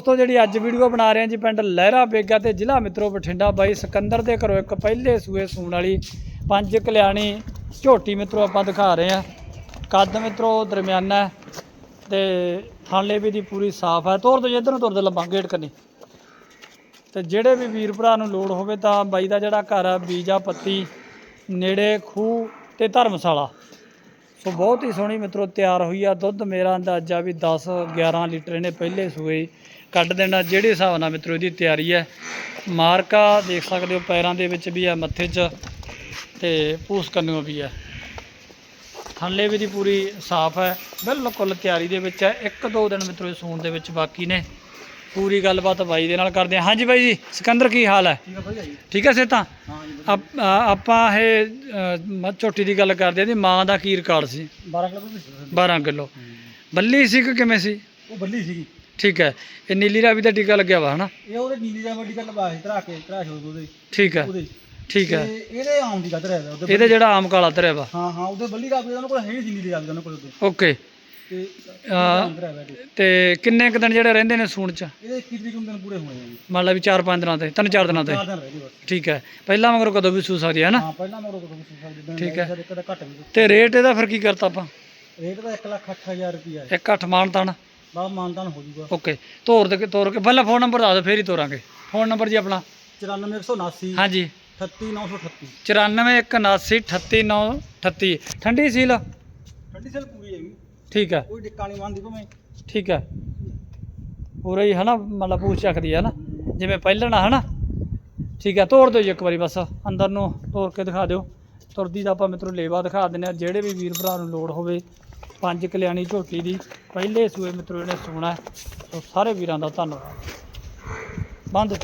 ਦੋਸਤੋ, ਜਿਹੜੀ ਅੱਜ ਵੀਡੀਓ ਬਣਾ ਰਹੇ ਹਾਂ ਜੀ ਪਿੰਡ ਲਹਿਰਾ ਬੇਗਾ ਤੇ ਜ਼ਿਲ੍ਹਾ ਮਿੱਤਰੋ ਬਠਿੰਡਾ ਬਾਈ ਸਿਕੰਦਰ ਦੇ ਘਰੋਂ ਇੱਕ ਪਹਿਲੇ ਸੂਏ ਸੂਣ ਵਾਲੀ ਪੰਜ ਕਲਿਆਣੀ ਝੋਟੀ ਮਿੱਤਰੋ ਆਪਾਂ ਦਿਖਾ ਰਹੇ ਹਾਂ। ਕੱਦ ਮਿੱਤਰੋ ਦਰਮਿਆਨਾ ਹੈ ਤੇ ਥਾਲੇ ਵੀ ਦੀ ਪੂਰੀ ਸਾਫ਼ ਹੈ। ਤੋਰ ਦੋ ਜੀ ਨੂੰ ਤੋਰ ਲੰਬਾ, ਗੇਟ ਕਰਨੀ ਤੇ ਜਿਹੜੇ ਵੀ ਵੀਰ ਭਰਾ ਨੂੰ ਲੋੜ ਹੋਵੇ ਤਾਂ ਬਾਈ ਦਾ ਜਿਹੜਾ ਘਰ ਆ ਬੀਜਾ ਪੱਤੀ ਨੇੜੇ ਖੂਹ ਤੇ ਧਰਮਸ਼ਾਲਾ। ਸੋ ਬਹੁਤ ਹੀ ਸੋਹਣੀ ਮਿੱਤਰੋ, ਤਿਆਰ ਹੋਈ ਆ। ਦੁੱਧ ਮੇਰਾ ਅੰਦਾਜ਼ਾ ਵੀ 10 11 ਲੀਟਰ ਇਹਨੇ ਪਹਿਲੇ ਸੂਏ ਕੱਢ ਦੇਣਾ ਜਿਹੜੇ ਹਿਸਾਬ ਨਾਲ ਮਿੱਤਰੋ ਇਹਦੀ ਤਿਆਰੀ ਹੈ। ਮਾਰਕਾ ਦੇਖ ਸਕਦੇ ਹੋ ਪੈਰਾਂ ਦੇ ਵਿੱਚ ਵੀ ਆ ਮੱਥੇ 'ਚ ਤੇ ਪੂਸ ਕੰਨਿਓ ਵੀ ਹੈ। ਥੱਲੇ ਵੀ ਦੀ ਪੂਰੀ ਸਾਫ਼ ਹੈ ਬਿਲਕੁਲ ਤਿਆਰੀ ਦੇ ਵਿੱਚ ਹੈ। ਇੱਕ ਦੋ ਦਿਨ ਮਿੱਤਰੋ ਸੂਣ ਦੇ ਵਿੱਚ ਬਾਕੀ ਨੇ। ਪੂਰੀ ਗੱਲਬਾਤ ਬਾਈ ਦੇ ਨਾਲ ਕਰਦੇ ਹਾਂ। ਹਾਂਜੀ ਬਾਈ ਜੀ ਸਿਕੰਦਰ ਕੀ ਹਾਲ ਹੈ? ਠੀਕ ਆ ਹੈ ਸੇਤਾ ਹਾਂ ਆਪ- ਆ- ਇਹ ਝੋਟੀ ਦੀ ਗੱਲ ਕਰਦੇ ਹਾਂ। ਦੀ ਮਾਂ ਦਾ ਕੀ ਰਿਕਾਰਡ ਸੀ? 12 ਕਿਲੋ ਵੀ ਸੀ। 12 ਕਿਲੋ। ਬੱਲੀ ਸੀ ਕਿ ਕਿਵੇਂ ਸੀ? ਉਹ ਬੱਲੀ ਸੀਗੀ। ਠੀਕ ਹੈ। ਇਹ ਨੀਲੀ ਰਾਵੀ ਦਾ ਟੀਕਾ ਲੱਗਿਆ ਵਾ ਹਨਾ? ਇਹ ਉਹਦੇ ਨੀਲੀ ਦਾ ਵੱਡੀ ਗੱਲ ਬਾਹਰ ਧਰਾ ਕੇ ਧਰਾ ਛੋੜ ਉਹਦੇ। ਠੀਕ ਹੈ। ਉਹਦੇ। ਠੀਕ ਹੈ। ਤੇ ਇਹਦੇ ਆਮ ਦੀ ਗੱਦਰ ਹੈ ਉਹਦੇ ਇਹਦੇ ਜਿਹੜਾ ਆਮ ਕਾਲਾ ਧਰਿਆ ਵਾ। ਹਾਂ ਹਾਂ ਉਹਦੇ ਬੱਲੀ ਦਾ ਉਹਨਾਂ ਕੋਲ ਹੈ ਨਹੀਂ ਸੀ ਨੀਲੀ ਦਾ ਉਹਨਾਂ ਕੋਲ ਉਹਦੇ। ਓਕੇ। ਤੇ ਤੇ ਕਿੰਨੇ ਕੁ ਦਿਨ ਜਿਹੜੇ ਰਹਿੰਦੇ ਨੇ ਸੂਣ ਚ? ਇਹਦੇ 21 ਤਰੀਕ ਨੂੰ ਦਿਨ ਪੂਰੇ ਹੋਏ ਆ ਜੀ। ਮੰਨ ਲਾ ਵੀ 4-5 ਦਿਨਾਂ ਤੇ 3-4 ਦਿਨਾਂ ਤੇ। ਚਾਰ ਦਿਨ ਰਹਿ ਗਏ ਬਸ। ਠੀਕ ਹੈ। ਪਹਿਲਾਂ ਮਗਰੋਂ ਕਦੋਂ ਵੀ ਸੂ ਸਕਦੀ ਹੈ ਨਾ ਹਾਂ ਪਹਿਲਾਂ ਮਰੋ ਕੋਲ ਸੀ ਸਕਦੇ ਦਿਨ ਠੀਕ ਹੈ। ਇੱਕ ਦਾ ਘੱਟ ਵੀ ਤੇ ਰੇਟ ਇਹਦਾ ਫਿਰ ਕੀ ਕਰਤਾ ਆਪਾਂ? ਰੇਟ ਦਾ 1 ਲੱਖ 8000 ਰੁਪਿਆ ਹੈ। ਇੱਕ ਅੱਠ ਮਾਨ ਤਾਨ ਬਾਅਦ ਮਾਨਤਾਨ ਹੋ ਜਾਊਗਾ ਓਕੇ ਤੋਰ ਦੇ ਤੋਰ ਕੇ ਪਹਿਲਾਂ ਫੋਨ ਨੰਬਰ ਦੱਸ ਦਿਓ ਫੇਰ ਹੀ ਤੋਰਾਂਗੇ। ਫੋਨ ਨੰਬਰ ਜੀ ਆਪਣਾ? 94179 ਹਾਂਜੀ। 38938 941938 ਠੰਡੀ ਸੀਲ? ਠੰਡੀ ਸੇਲ ਪੂਰੀ ਹੈਗੀ। ਠੀਕ ਹੈ। ਕੋਈ ਡਿੱਕਾ ਨਹੀਂ ਮੰਨਦੀ ਭਾਵੇਂ। ਠੀਕ ਹੈ। ਪੂਰਾ ਹੀ ਹਨਾ ਮਤਲਬ ਪੂਛ ਚੱਕਦੀ ਹੈ ਨਾ। ਜਿਵੇਂ ਪਹਿਲਣਾ ਹਨਾ। ਠੀਕ ਹੈ ਤੋੜ ਦਿਓ ਜੀ ਇੱਕ ਵਾਰੀ ਬਸ। ਅੰਦਰ ਨੂੰ ਤੋੜ ਕੇ ਦਿਖਾ ਦਿਓ। ਤੁਰਦੀ ਦਾ ਆਪਾਂ ਮਿੱਤਰੋ ਲੇਵਾ ਦਿਖਾ ਦਿੰਦੇ ਆ ਜਿਹੜੇ ਵੀ ਵੀਰ ਭਰਾ ਨੂੰ ਲੋੜ ਹੋਵੇ ਪੰਜ ਕਲਿਆਣੀ ਝੋਟੀ ਦੀ। ਪਹਿਲੇ ਸੂਏ ਮਿੱਤਰੋ ਇਹਨੇ ਸੋਣਾ ਸੋ ਸਾਰੇ ਵੀਰਾਂ ਦਾ ਧੰਨਵਾਦ। ਬੰਦ।